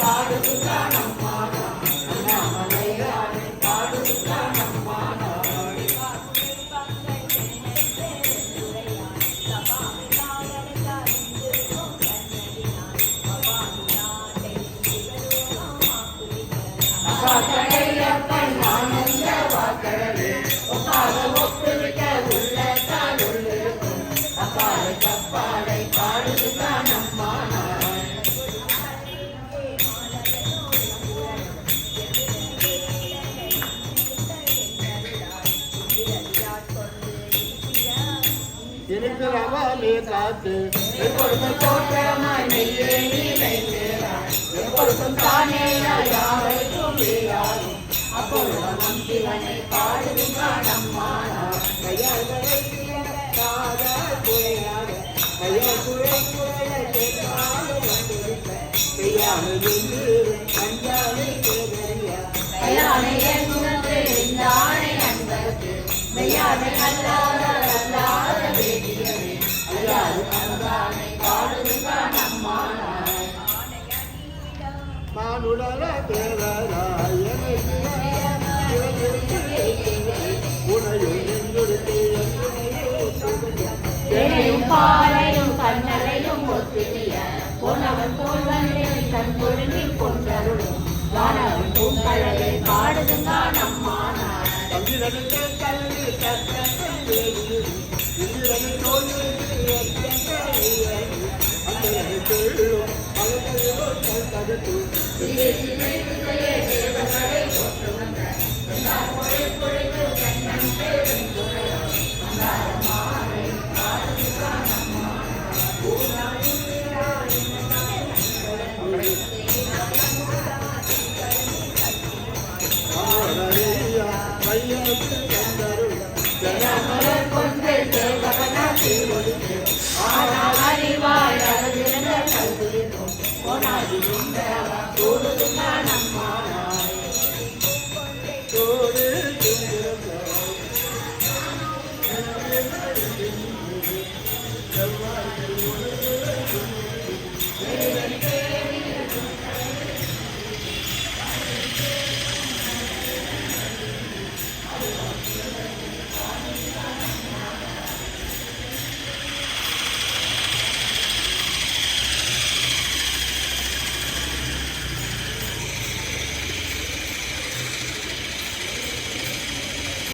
பாடு இருக்கிறவளே காத்து. எப்பொழுதும் தோற்றமாய் மெய்யே நிலைக்கிறாய் எப்பொழுதும் தானே யாரைக்கும் வீராகும் அப்பொழுது நம் சிவனை பாடுதுதான் அம்மா நான் கையாள்களை காத குறையாக கையால் குறை குறைய கேட்பாடு வந்திருக்க கையாமல் தேனையும் பாலையும் கண்ணலையும் ஒத்திய பொன்னவன் போல் வந்து கண் பொருந்தி கொண்டருளும் வானவன் பூங்கழலை பாடுதுதான் அம்மா நான் কাজে তুই